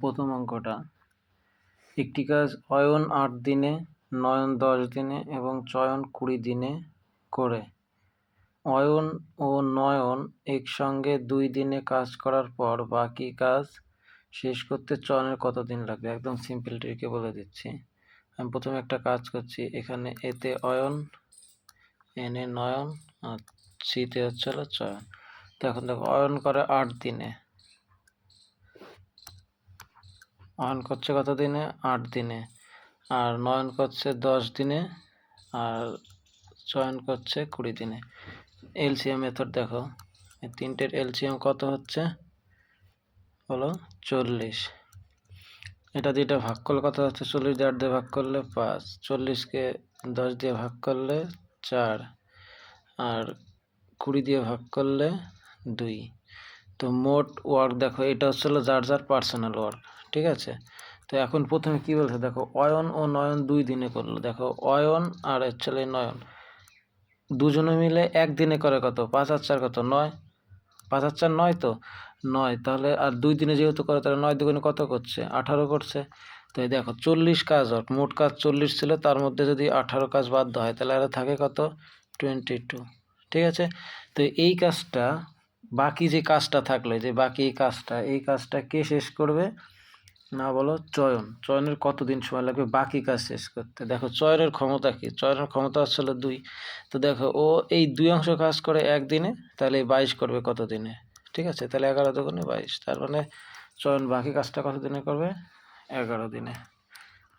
প্রথম অঙ্কটা। একটি কাজ অয়ন আট দিনে, নয়ন দশ দিনে এবং চয়ন কুড়ি দিনে করে। অয়ন ও নয়ন একসঙ্গে দুই দিনে কাজ করার পর বাকি কাজ শেষ করতে চয়নের কত দিন লাগবে? একদম সিম্পল ট্রিকে বলে দিচ্ছি। আমি প্রথমে একটা কাজ করছি, এখানে এতে অয়ন, এনে নয়ন, আর সিতে হচ্ছে হলো চয়ন। তো এখন দেখো, অয়ন করে আট দিনে। অয়ন করছে কত দিনে? আট দিনে। আর নয়ন করছে দশ দিনে, আর চয়ন করছে কুড়ি দিনে। এলসিএম মেথড দেখো। এই তিনটের এলসিএম কত হচ্ছে? হলো চল্লিশ। এটা দুইটা ভাগ করলে কত হচ্ছে? চল্লিশ দিয়ে আট দিয়ে ভাগ করলে পাঁচ। চল্লিশকে দশ দিয়ে ভাগ করলে চার। আর কুড়ি দিয়ে ভাগ করলে দুই। তো মোট ওয়ার্ক দেখো, এটা হচ্ছে যার যার পার্সোনাল ওয়ার্ক ঠিক আছে? তো এখন প্রথমে কি বলছে? দেখো, অয়ন ও নয়ন দুই দিনে করল। দেখো, অয়ন আর অ্যাকচুয়ালি নয়ন। দুজনে মিলে একদিনে করে কত? পাঁচ আর চার কত? নয়। পাঁচ আর চার নয় তো? নয়। তাহলে আর দুই দিনে যেহেতু করে, তাহলে নয় দুগুণে কত করছে? আঠারো করছে। তো দেখো, চল্লিশ কাজ হোক মোট কাজ চল্লিশ ছিল, তার মধ্যে যদি আঠারো কাজ বাদ হয়, তাহলে আর থাকে কত? টোয়েন্টি টু ঠিক আছে? তো এই কাজটা, বাকি যে কাজটা থাকল যে বাকি এই কাজটা এই কাজটা কে শেষ করবে? না বলো, চয়ন। চয়নের কতদিন সময় লাগবে? বাকি কাজ শেষ করতে। দেখো, চয়নের ক্ষমতা কি? চয়নের ক্ষমতা হচ্ছিল দুই। তো দেখো, ও এই দুই অংশ কাজ করে একদিনে, তাহলে এই বাইশ করবে কত দিনে ঠিক আছে? তাহলে এগারো দুগুণে বাইশ। তার মানে চয়ন বাকি কাজটা কত দিনে করবে? এগারো দিনে।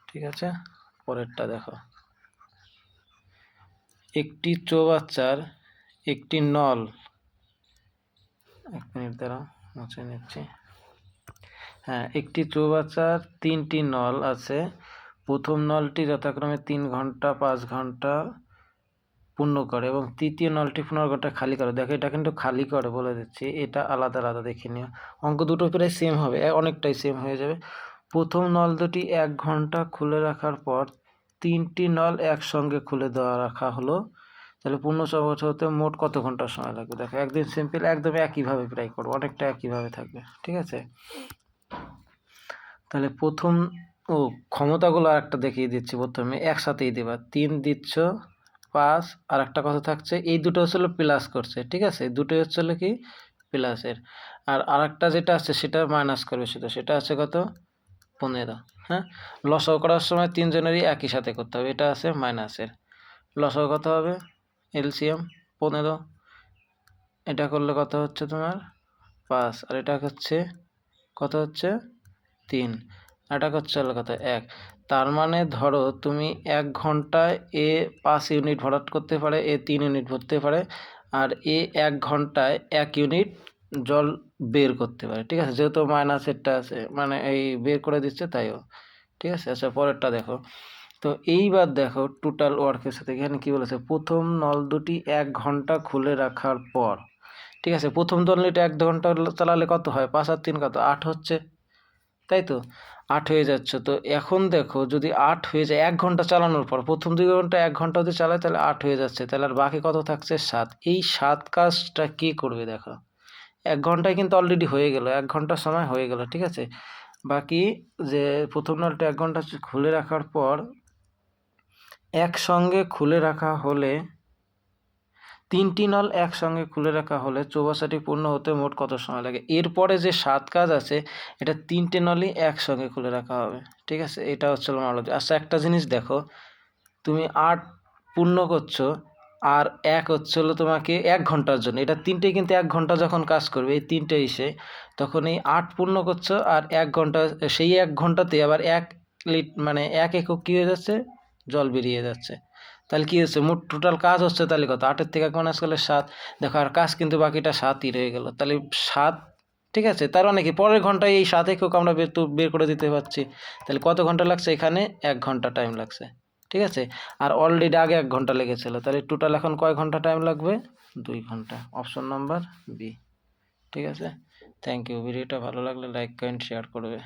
ঠিক আছে? পরেরটা দেখো। একটি চৌবাচ্চার একটি নল। এক মিনিট দ্বারা মুছে নিচ্ছি। হ্যাঁ একটি চৌবাচ্চার তিনটি নল আছে। প্রথম নলটি যথাক্রমে তিন ঘণ্টা, পাঁচ ঘণ্টা পূর্ণ করে এবং তৃতীয় নলটি পনেরো ঘণ্টা খালি করে। দেখো, এটা কিন্তু খালি করে বলে দিচ্ছি। এটা আলাদা আলাদা, দেখে নিও। অঙ্ক দুটো প্রায় সেম হবে অনেকটাই সেম হয়ে যাবে। প্রথম নল দুটি এক ঘণ্টা খুলে রাখার পর তিনটি নল একসঙ্গে খুলে দেওয়া রাখা হলো। তাহলে পূর্ণ চৌবাচ্চা হতে মোট কত ঘণ্টা সময় লাগবে? দেখো, একদিন সিম্পল একদম একইভাবে প্রায় করব, অনেকটা একইভাবে থাকবে, ঠিক আছে? তাহলে প্রথম, ও ক্ষমতাগুলো আর একটা দেখিয়ে দিচ্ছি প্রথমে, একসাথেই দেবা। তিন দিচ্ছ, পাঁচ আর একটা কথা থাকছে, এই দুটো হচ্ছে প্লাস করছে, ঠিক আছে? দুটোই হচ্ছে কি? প্লাসের আর আরেকটা যেটা আছে সেটা মাইনাস করবে শুধু, সেটা আছে কত? পনেরো হ্যাঁ? লসও করার সময় তিনজনেরই একই সাথে করতে হবে, এটা আছে মাইনাসের লসও কত হবে? এলসিএম পনেরো। এটা করলে কত হচ্ছে তোমার? পাঁচ। আর এটা হচ্ছে কত হচ্ছে? তিন। এটা হচ্ছে হলো কত এক। তার মানে ধরো তুমি এক ঘন্টায় এ পাঁচ ইউনিট ভরাট করতে পারে, এ তিন ইউনিট ভরতে পারে, আর এ এক ঘন্টায় এক ইউনিট জল বের করতে পারে। ঠিক আছে? যেহেতু মাইনাসেরটা আছে মানে এই বের করে দিচ্ছে তাইও ঠিক আছে? আচ্ছা পরেরটা দেখো। তো এইবার দেখো টোটাল ওয়ার্কের সাথে এখানে কী বলেছে? প্রথম নল দুটি এক ঘণ্টা খুলে রাখার পর ঠিক আছে, প্রথম নলটা এক ঘণ্টা চালালে কত হয়? পাঁচ আর তিন কত? আট হচ্ছে। তাই তো? আট হয়ে যাচ্ছে। তো এখন দেখো, যদি আট হয়ে যায়, এক ঘণ্টা চালানোর পর, প্রথম দুই ঘণ্টা এক ঘণ্টা যদি চালায়, তাহলে আট হয়ে যাচ্ছে। তাহলে আর বাকি কত থাকছে? সাত। এই সাত কাজটা কে করবে দেখো? এক ঘন্টায় কিন্তু অলরেডি হয়ে গেল, এক ঘণ্টার সময় হয়ে গেল, ঠিক আছে? বাকি যে প্রথম নলটা এক ঘণ্টা খুলে রাখার পর, একসঙ্গে খুলে রাখা হলে তিনটি নল একসঙ্গে খুলে রাখা হলে চৌবাচ্চাটি পূর্ণ হতে মোট কত সময় লাগে? এরপরে যে সাত কাজ আছে, এটা তিনটে নলই একসঙ্গে খুলে রাখা হবে। ঠিক আছে? এটা হচ্ছে নলেজ আচ্ছা একটা জিনিস দেখো। তুমি আট পূর্ণ করছ, আর এক হচ্ছে হলো তোমাকে এক ঘণ্টার জন্য। এটা তিনটে কিন্তু এক ঘণ্টা যখন কাজ করবে, এই তিনটে এসে তখন এই আট পূর্ণ করছ, আর এক ঘণ্টা, সেই এক ঘন্টাতে আবার এক লিট মানে এক একক কী হয়ে যাচ্ছে? জল বেরিয়ে যাচ্ছে। তাহলে কী হচ্ছে? মোট টোটাল কাজ হচ্ছে তাহলে কত? আটের থেকে এক মাইনাস করলে সাত। দেখো, আর কাজ কিন্তু বাকিটা সাতই রয়ে গেল। তাহলে সাত, ঠিক আছে? তার মানে কি? পরের ঘন্টায় এই সাত একক আমরা বের করে দিতে পারছি। তাহলে কত ঘণ্টা লাগছে? এখানে এক ঘণ্টা টাইম লাগছে। ঠিক আছে? আর অলরেডি আগে এক ঘণ্টা লেগেছিল। তাহলে টোটাল এখন কয় ঘণ্টা টাইম লাগবে? দুই ঘণ্টা। অপশন নাম্বার বি ঠিক আছে? থ্যাংক ইউ ভিডিওটা ভালো লাগলে লাইক কমেন্ট শেয়ার করবে।